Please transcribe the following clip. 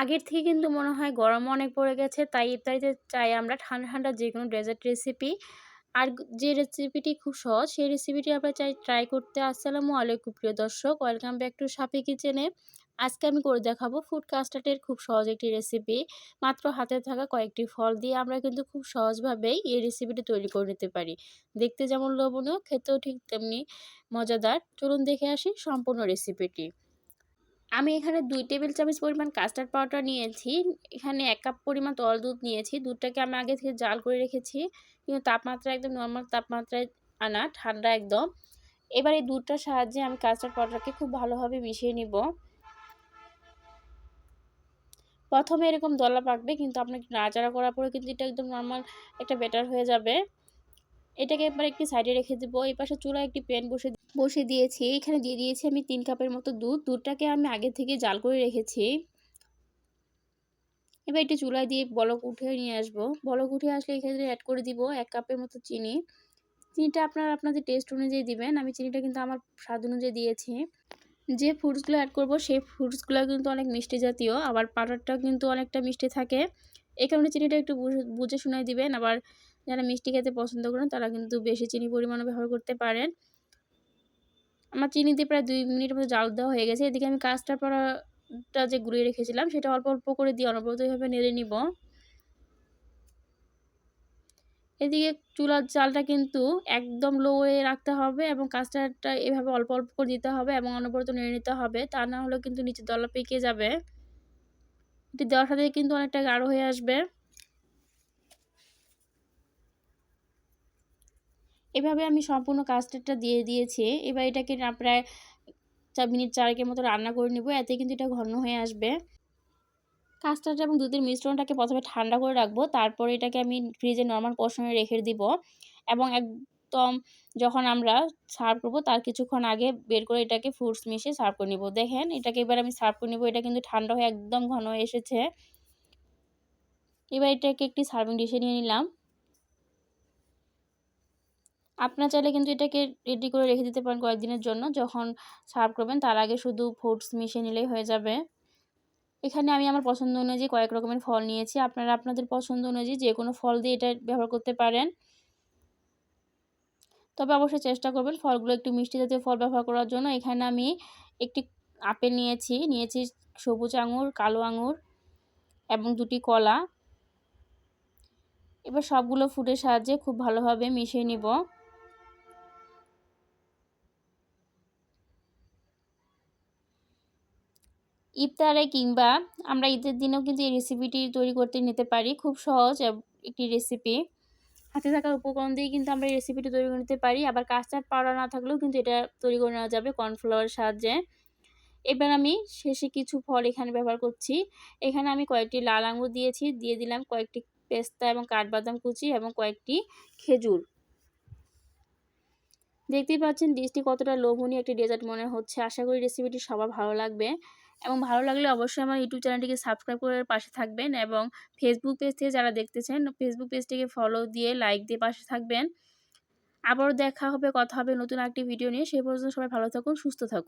আগের থেকে কিন্তু মনে হয় গরম অনেক পড়ে গেছে। তাই ইফতারিতে চাই আমরা ঠান্ডা ঠান্ডা যে কোনো ডেজার্ট রেসিপি আর যে রেসিপিটি খুব সহজ, সেই রেসিপিটি আমরা চাই ট্রাই করতে। আসসালামু আলাইকুম প্রিয় দর্শক ওয়েলকাম ব্যাক টু সাপি কিচেনে আজকে আমি করে দেখাবো ফুড কাস্টার্ডের খুব সহজ একটি রেসিপি মাত্র হাতে থাকা কয়েকটি ফল দিয়ে আমরা কিন্তু খুব সহজভাবেই এই রেসিপিটি তৈরি করে নিতে পারি। দেখতে যেমন লোভনীয় খেতেও ঠিক তেমনি মজাদার। চলুন দেখে আসি সম্পূর্ণ রেসিপিটি আমি এখানে দুই টেবিল চামচ পরিমাণ কাস্টার্ড পাউডার নিয়েছি। এখানে এক কাপ পরিমাণ তল দুধ নিয়েছি। দুধটাকে আমি আগে থেকে জাল করে রেখেছি। কিন্তু তাপমাত্রা একদম নর্মাল তাপমাত্রায় আনা, ঠান্ডা একদম। এবার এই দুধটার সাহায্যে আমি কাস্টার্ড পাউডারকে খুব ভালোভাবে মিশিয়ে নিব। প্রথমে এরকম দলা পাকবে, কিন্তু আপনাকে নাড়াচাড়া করার পরে কিন্তু এটা একদম নর্মাল একটা বেটার হয়ে যাবে। এটাকে একবার একটি সাইডে রেখে দেবো। এই পাশে চুলা একটি প্যান বসে বসে দিয়েছি। এখানে দিয়ে দিয়েছি আমি তিন কাপের মতো দুধ। দুধটাকে আমি আগে থেকে জাল করে রেখেছি। এবার একটু চুলায় দিয়ে বলক উঠে নিয়ে আসব। বলক উঠে আসলে এখানে অ্যাড করে দিব এক কাপের মতো চিনি। চিনিটা আপনার আপনাদের টেস্ট অনুযায়ী দিবেন। আমি চিনিটা কিন্তু আমার স্বাদ অনুযায়ী দিয়েছি। যে ফ্রুটসগুলো অ্যাড করব, সেই ফ্রুটসগুলো কিন্তু অনেক মিষ্টি জাতীয়। আবার পাটারটাও কিন্তু অনেকটা মিষ্টি থাকে। এই কারণে চিনিটা একটু বুঝে শুনে দিবেন। আবার যারা মিষ্টি খেতে পছন্দ করেন, তারা কিন্তু বেশি চিনি পরিমাণে ব্যবহার করতে পারেন। আমার চিনি দিয়ে প্রায় দুই মিনিটের মতো জাল দেওয়া হয়ে গেছে। এদিকে আমি কাজটা পড়াটা যে গুলিয়ে রেখেছিলাম, সেটা অল্প অল্প করে দিয়ে অনবরত এইভাবে নেড়ে নিব। এদিকে চুলার চালটা কিন্তু একদম লোয়ে রাখতে হবে এবং কাস্টারটা এভাবে অল্প অল্প করে দিতে হবে এবং অনবরত নেড়ে নিতে হবে। তা না হলেও কিন্তু নিচে দলা পেকে যাবে। এটি দেওয়ার সাথে কিন্তু অনেকটা গাঢ় হয়ে আসবে। এভাবে আমি সম্পূর্ণ কাস্টারটা দিয়ে দিয়েছি। এবার এটাকে প্রায় চার মিনিট, চারেকের মতো রান্না করে নেব। এতে কিন্তু এটা ঘন হয়ে আসবে। কাস্টার্ড এবং দুধের মিশ্রণটাকে প্রথমে ঠান্ডা করে রাখব, তারপরে এটাকে আমি ফ্রিজে নর্মাল পোর্শনে রেখে দিব এবং একদম যখন আমরা সার্ভ করব, তার কিছুক্ষণ আগে বের করে এটাকে ফ্রুটস মিশিয়ে সার্ভ করে নিব। দেখেন, এটাকে এবার আমি সার্ভ করে নিব। এটা কিন্তু ঠান্ডা হয়ে একদম ঘন হয়ে এসেছে। এবার এটাকে একটি সার্ভিং ডিশে নিয়ে নিলাম। আপনার চাইলে কিন্তু এটাকে রেডি করে রেখে দিতে পারেন কয়েকদিনের জন্য। যখন সার্ভ করবেন, তার আগে শুধু ফ্রুটস মিশিয়ে নিলেই হয়ে যাবে। এখানে আমি আমার পছন্দ অনুযায়ী কয়েক রকমের ফল নিয়েছি। আপনারা আপনাদের পছন্দ অনুযায়ী যে কোনো ফল দিয়ে এটা ব্যবহার করতে পারেন। তবে অবশ্যই চেষ্টা করবেন ফলগুলো একটু মিষ্টি জাতীয় ফল ব্যবহার করার জন্য। এখানে আমি একটি আপেল নিয়েছি। নিয়েছি সবুজ আঙুর, কালো আঙুর এবং দুটি কলা। এবার সবগুলো ফুডের সাহায্যে খুব ভালোভাবে মিশিয়ে নিব। ইফতারে কিংবা আমরা ঈদের দিনেও কিন্তু এই রেসিপিটি তৈরি করতে নিতে পারি। খুব সহজ একটি রেসিপি হাতে থাকা উপকরণ দিয়ে কিন্তু আমরা এই রেসিপিটি তৈরি করে নিতে পারি। আবার কাস্টার্ড পাউডার না থাকলেও কিন্তু এটা তৈরি করে নেওয়া যাবে কর্নফ্লাওয়ারের সাহায্যে। এবার আমি শেষে কিছু ফল এখানে ব্যবহার করছি। এখানে আমি কয়েকটি লাল আঙুর দিয়েছি। দিয়ে দিলাম কয়েকটি পেস্তা এবং কাঠবাদাম কুচি এবং কয়েকটি খেজুর। দেখতেই পাচ্ছেন, ডিশটি কতটা লোভনীয় একটি ডেজার্ট মনে হচ্ছে। আশা করি রেসিপিটি সবার ভালো লাগবে। এবং ভালো লাগলে অবশ্যই আমার ইউটিউব চ্যানেলটিকে সাবস্ক্রাইব করে পাশে থাকবেন এবং ফেসবুক পেজ থেকে যারা দেখতেছেন ফেসবুক পেজটিকে ফলো দিয়ে লাইক দিয়ে পাশে থাকবেন। আবারও দেখা হবে, কথা হবে নতুন একটি ভিডিও নিয়ে। সেই পর্যন্ত সবাই ভালো থাকুন, সুস্থ থাকুন।